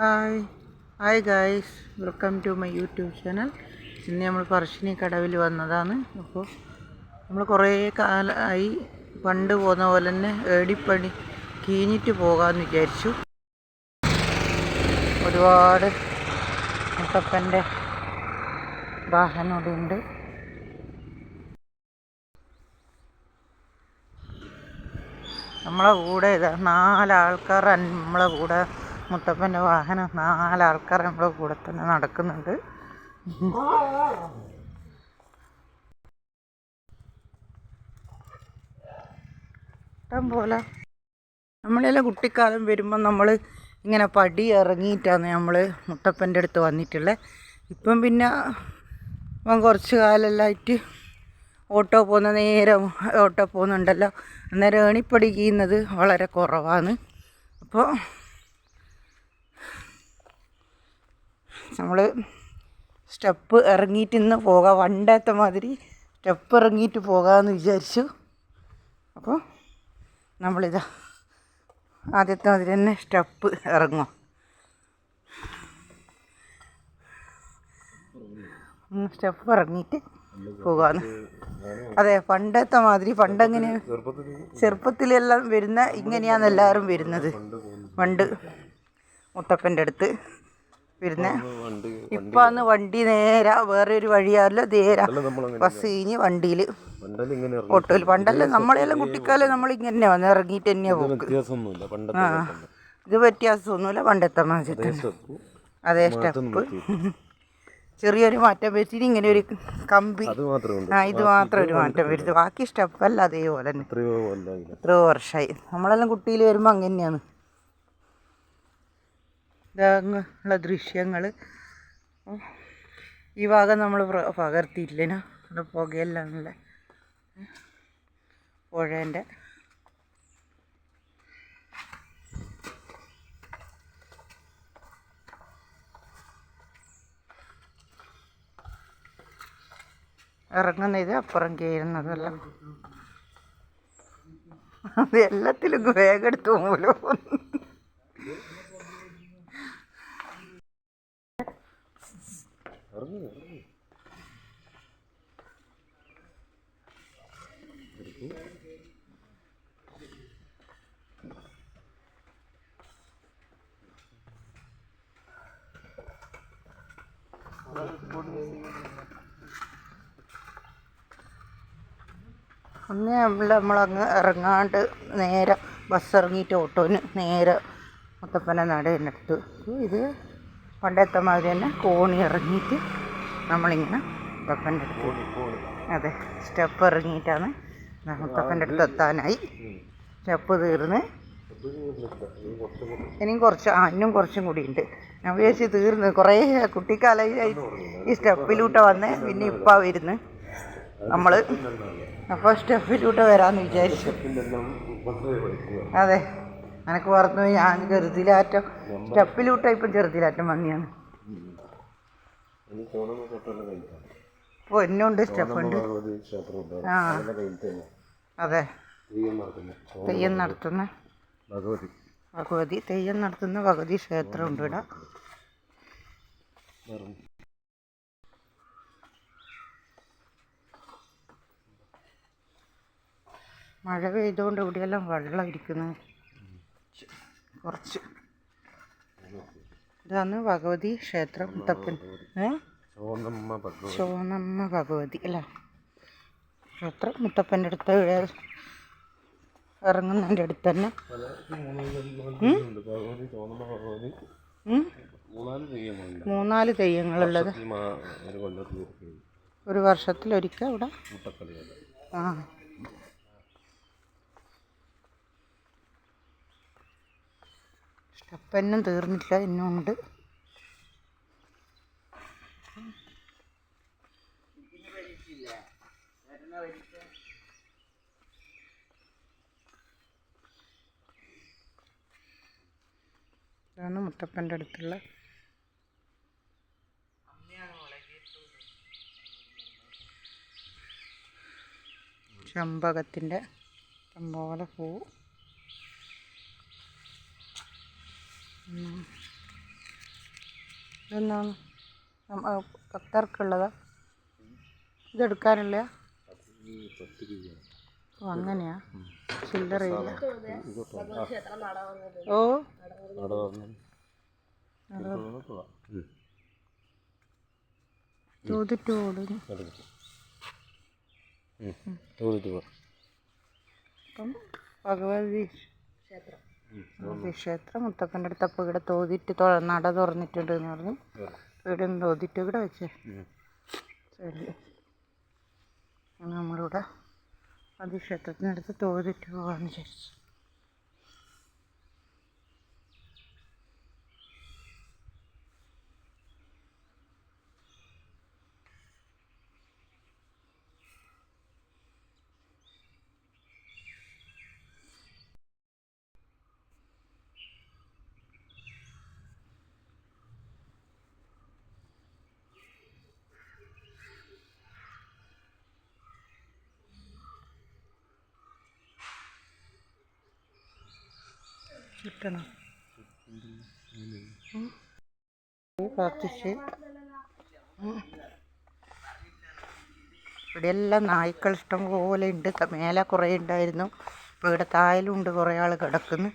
Hi hi guys welcome to my YouTube channel ഇന്ന് നമ്മൾ പറശ്ശിനി കടവിൽ വന്നതാണ്. അപ്പോൾ നമ്മൾ കുറേ കാലമായി പണ്ട് പോകുന്ന പോലെ തന്നെ ഏടിപ്പണി കീഞ്ഞിട്ട് പോകാമെന്ന് വിചാരിച്ചു. ഒരുപാട് മുത്തപ്പന്റെ വാഹനം നമ്മളെ കൂടെ ഇതാ നാലാൾക്കാർ നമ്മളെ കൂടെ. മുത്തപ്പന്റെ വാഹനം നാലാൾക്കാർ നമ്മുടെ കൂടെ തന്നെ നടക്കുന്നുണ്ട്. ഇഷ്ടം പോലെ. നമ്മളെല്ലാം കുട്ടിക്കാലം വരുമ്പോൾ നമ്മൾ ഇങ്ങനെ പടി ഇറങ്ങിയിട്ടാണ് നമ്മൾ മുത്തപ്പന്റെ അടുത്ത് വന്നിട്ടുള്ളത് ഇപ്പം പിന്നെ ഇപ്പം കുറച്ച് കാലമെല്ലാമായിട്ട് ഓട്ടോ പോകുന്ന നേരം ഓട്ടോ പോകുന്നുണ്ടല്ലോ. അന്നേരം ഏണിപ്പടി ചെയ്യുന്നത് വളരെ കുറവാണ്. അപ്പോൾ നമ്മൾ സ്റ്റെപ്പ് ഇറങ്ങിയിട്ട് ഇന്ന് പോകാം. വണ്ടത്തെ മാതിരി സ്റ്റെപ്പ് ഇറങ്ങിയിട്ട് പോകാമെന്ന് വിചാരിച്ചു. അപ്പോൾ നമ്മളിതാ ആദ്യത്തെ മാതിരി തന്നെ സ്റ്റെപ്പ് ഇറങ്ങും സ്റ്റെപ്പ് ഇറങ്ങിയിട്ട് പോകാന്ന്. അതെ പണ്ടത്തെ മാതിരി പണ്ടെങ്ങനെ ചെറുപ്പത്തിലെല്ലാം വരുന്ന ഇങ്ങനെയാണ് എല്ലാവരും വരുന്നത്. പണ്ട് മുത്തപ്പന്റെ അടുത്ത് വരുന്ന ഇപ്പാന്ന് വണ്ടി നേരെ വേറെ ഒരു വഴിയാല്ലോ നേരെ ബസ് കഴിഞ്ഞ് വണ്ടിയിൽ ഓട്ടോയിൽ പണ്ടല്ല നമ്മളെല്ലാം കുട്ടിക്കാലം നമ്മൾ ഇങ്ങനെ വന്ന് ഇറങ്ങിയിട്ട് തന്നെയാ പോകും ആ ഇത് വ്യത്യാസമൊന്നുമില്ല. പണ്ടത്തെ മാതിരി അതേ സ്റ്റെപ്പ്. ചെറിയൊരു മാറ്റം വരുത്തിയിട്ട് ഇങ്ങനെ ഒരു കമ്പി. ആ ഇത് മാത്രം ഒരു മാറ്റം വരുത്തി. ബാക്കി സ്റ്റെപ്പല്ല അതേപോലെ തന്നെ. എത്രയോ എത്രയോ വർഷമായി നമ്മളെല്ലാം കുട്ടിയിൽ വരുമ്പോൾ അങ്ങനെയാണ്. ഇതാങ്ങുള്ള ദൃശ്യങ്ങൾ ഈ ഭാഗം നമ്മൾ പകർത്തിയില്ലേനോ അവിടെ പുകയെല്ലാം പുഴേന്റെ. ഇറങ്ങുന്ന ഇത് അപ്പുറം കയറുന്നതെല്ലാം. അത് എല്ലാത്തിലും വേഗം എടുത്ത് അന്ന് നമ്മൾ നമ്മളങ്ങ് ഇറങ്ങാണ്ട് നേരെ ബസ് ഇറങ്ങിയിട്ട് ഓട്ടോന് നേരെ മുത്തപ്പന നടയിനടുത്ത് ഇത് പണ്ടത്തെ മാതിരി തന്നെ കോണി ഇറങ്ങിയിട്ട് നമ്മളിങ്ങനെ മുത്തപ്പന്റെ അടുത്ത് അതെ സ്റ്റെപ്പ് ഇറങ്ങിയിട്ടാണ് നമ്മൾ അടുത്ത് എത്താനായി. സ്റ്റെപ്പ് തീർന്ന്. ഇനിയും കുറച്ച് ആ ഇനിയും കുറച്ചും കൂടി ഉണ്ട്. ഞാൻ വിചാരിച്ച് തീർന്ന്. കുറേ കുട്ടിക്കാലം ഈ സ്റ്റെപ്പിലൂട്ട വന്ന് പിന്നെ ഇപ്പം വരുന്ന്. നമ്മൾ അപ്പോൾ സ്റ്റെപ്പിലൂട്ട് വരാമെന്ന് വിചാരിച്ചു. അതെ. എനക്ക് പറഞ്ഞു ഞാൻ ചെറുതിലാറ്റം സ്റ്റെപ്പിലൂട്ട ഇപ്പം ചെറുതിലാറ്റം വന്നിയാണ് പൊന്നുണ്ട് സ്റ്റെപ്പുണ്ട്. ഉണ്ട് ആ. അതെ. തെയ്യം നടത്തുന്നു ഭഗവതി. ഭഗവതി തെയ്യം നടത്തുന്ന ഭഗവതി ക്ഷേത്രമുണ്ട് ഇവിടെ. വേറെ. മഴ പെയ്തുകൊണ്ട് ഇവിടെയെല്ലാം വെള്ളം ഇരിക്കുന്നു. കുറച്ച്. ഇതാണ് ഭഗവതി ക്ഷേത്രം മുത്തപ്പൻ ഏ? ചോന്നമ്മ ഭഗവതി. അല്ല? ക്ഷേത്രം മുത്തപ്പന്റെ അടുത്ത് ഇറങ്ങുന്നതിന്റെ അടുത്ത് തന്നെ. മൂന്നാൽ തെയ്യങ്ങളുള്ളത്. ഒരു വർഷത്തിലൊരിക്കൽ ഇവിടെ ആ. സ്റ്റെപ്പെന്നും തീർന്നില്ല ഇന്നും ഉണ്ട് ഇതാണ് മുത്തപ്പന്റെ അടുത്തുള്ള. ചമ്പകത്തിന്റെ ഇഷ്ടംപോലെ പൂ ഇതെന്നാണ്? പത്ത് രൂപയാണ് ഓ അങ്ങനെയാ? ചില്ലറയില്ല. ഓ. ചോദിച്ചു അപ്പം ഭഗവതി ഭഗവതി. ക്ഷേത്രം മുത്തപ്പന്റെ അടുത്തപ്പോൾ ഇവിടെ തോതിട്ട് നട തുറന്നിട്ടുണ്ട് എന്ന് പറഞ്ഞു. ഇവിടെ ഒന്ന് തോതിട്ട് ഇവിടെ വെച്ചേ. ശരി. നമ്മളിവിടെ അതിക്ഷേത്രത്തിനടുത്ത് തോതിട്ട് പോകാമെന്ന് വിചാരിച്ചു. ഇവിടെയെല്ലാം നായ്ക്കൾ ഇഷ്ടം പോലെ ഉണ്ട്. മേലെ കുറേ ഉണ്ടായിരുന്നു. ഇപ്പോൾ ഇവിടെ താഴെയും ഉണ്ട് കുറേ ആൾ കിടക്കുന്നു.